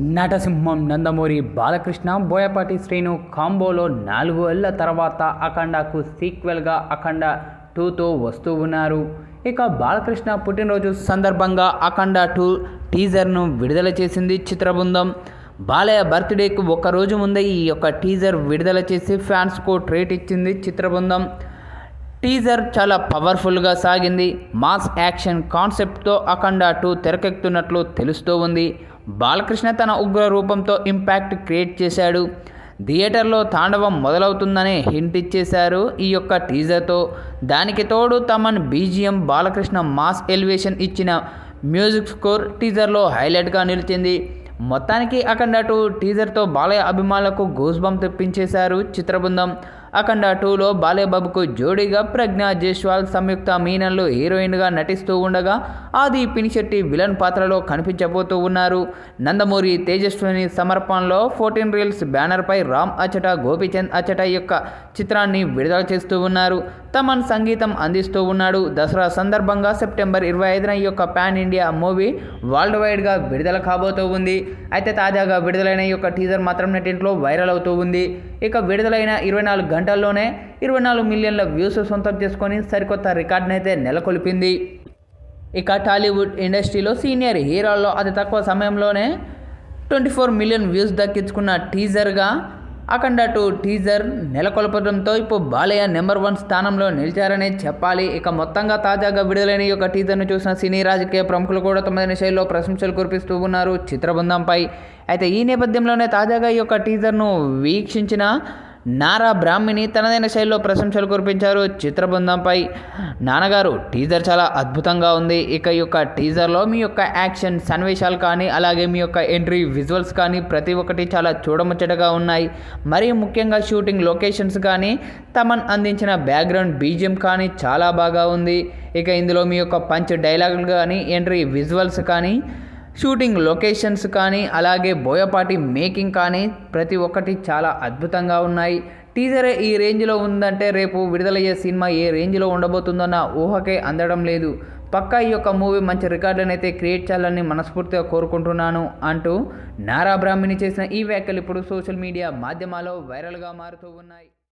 నటసింహం నందమూరి బాలకృష్ణ బోయపాటి శ్రీను కాంబోలో నాలుగు ఏళ్ళ తర్వాత అఖండకు సీక్వెల్గా అఖండ టూతో వస్తూ ఉన్నారు. ఇక బాలకృష్ణ పుట్టినరోజు సందర్భంగా అఖండ టూ టీజర్ను విడుదల చేసింది చిత్రబృందం. బాలయ్య బర్త్డేకి ఒక రోజు ముందే ఈ యొక్క టీజర్ విడుదల చేసి ఫ్యాన్స్కు ట్రీట్ ఇచ్చింది చిత్రబృందం. టీజర్ చాలా పవర్ఫుల్గా సాగింది. మాస్ యాక్షన్ కాన్సెప్ట్తో అఖండ టూ తెరకెక్కుతున్నట్లు తెలుస్తూ ఉంది. బాలకృష్ణ తన ఉగ్ర రూపంతో ఇంపాక్ట్ క్రియేట్ చేశాడు. థియేటర్లో తాండవం మొదలవుతుందనే హింట్ ఇచ్చేశారు ఈ యొక్క టీజర్తో. దానికి తోడు Thaman BGM Balakrishna mass elevation ఇచ్చిన మ్యూజిక్ స్కోర్ టీజర్లో హైలైట్గా నిలిచింది. మొత్తానికి అఖండ టూ టీజర్తో బాలయ్య అభిమానులకు గూస్ బంప్ తెప్పించేశారు చిత్రబృందం. అఖండ టూలో బాలయ్య బాబుకు జోడీగా ప్రజ్ఞా జైస్వాల్ సంయుక్త మీనన్లు హీరోయిన్గా నటిస్తూ ఉండగా ఆది పినిశెట్టి విలన్ పాత్రలో కనిపించబోతూ ఉన్నారు. నందమూరి తేజస్విని సమర్పణలో ఫోర్టీన్ రీల్స్ బ్యానర్పై రామ్ అచట గోపీచంద్ అచట యొక్క చిత్రాన్ని విడుదల చేస్తూ ఉన్నారు. తమన్ సంగీతం అందిస్తూ ఉన్నాడు. దసరా సందర్భంగా సెప్టెంబర్ ఇరవై ఐదున ఈ యొక్క పాన్ ఇండియా మూవీ వరల్డ్ వైడ్గా విడుదల కాబోతూ ఉంది. అయితే తాజాగా విడుదలైన ఈ యొక్క టీజర్ మాత్రం నెట్టింట్లో వైరల్ అవుతూ ఉంది. ఇక విడుదలైన ఇరవై నాలుగు గంటల్లోనే ఇరవై నాలుగు మిలియన్ల వ్యూస్ సొంతం చేసుకొని సరికొత్త రికార్డునైతే నెలకొల్పింది. ఇక టాలీవుడ్ ఇండస్ట్రీలో సీనియర్ హీరోల్లో అతి తక్కువ సమయంలోనే ట్వంటీ ఫోర్ మిలియన్ వ్యూస్ దక్కించుకున్న టీజర్గా అఖండ టూ టీజర్ నెలకొల్పడంతో ఇప్పుడు బాలయ్య నెంబర్ వన్ స్థానంలో నిలిచారనే చెప్పాలి. ఇక మొత్తంగా తాజాగా విడుదలైన ఈ యొక్క టీజర్ను చూసిన సినీ రాజకీయ ప్రముఖులు కూడా తొమ్మిది శైలిలో ప్రశంసలు కురిపిస్తూ ఉన్నారు చిత్రబృందంపై. అయితే ఈ నేపథ్యంలోనే తాజాగా ఈ యొక్క టీజర్ను వీక్షించిన నారా బ్రాహ్మిణి తనదైన శైలిలో ప్రశంసలు కురిపించారు చిత్రబృందంపై. నాన్నగారు టీజర్ చాలా అద్భుతంగా ఉంది. ఇక ఈ యొక్క టీజర్లో మీ యొక్క యాక్షన్ సన్నివేశాలు కానీ అలాగే మీ యొక్క ఎంట్రీ విజువల్స్ కానీ ప్రతి ఒక్కటి చాలా చూడముచ్చటగా ఉన్నాయి. మరియు ముఖ్యంగా షూటింగ్ లొకేషన్స్ కానీ తమన్ అందించిన బ్యాక్గ్రౌండ్ బీజియం కానీ చాలా బాగా ఉంది. ఇక ఇందులో మీ యొక్క పంచ్ డైలాగులు కానీ ఎంట్రీ విజువల్స్ కానీ షూటింగ్ లొకేషన్స్ కానీ అలాగే బోయపాటి మేకింగ్ కానీ ప్రతి ఒక్కటి చాలా అద్భుతంగా ఉన్నాయి. టీజర్ ఈ రేంజ్లో ఉందంటే రేపు విడుదలయ్యే సినిమా ఏ రేంజ్లో ఉండబోతుందన్న ఊహకే అందడం లేదు. పక్కా ఈ యొక్క మూవీ మంచి రికార్డులను అయితే క్రియేట్ చేయాలని మనస్ఫూర్తిగా కోరుకుంటున్నాను అంటూ నారా బ్రాహ్మిణి చేసిన ఈ వ్యాఖ్యలు ఇప్పుడు సోషల్ మీడియా మాధ్యమాల్లో వైరల్గా మారుతూ ఉన్నాయి.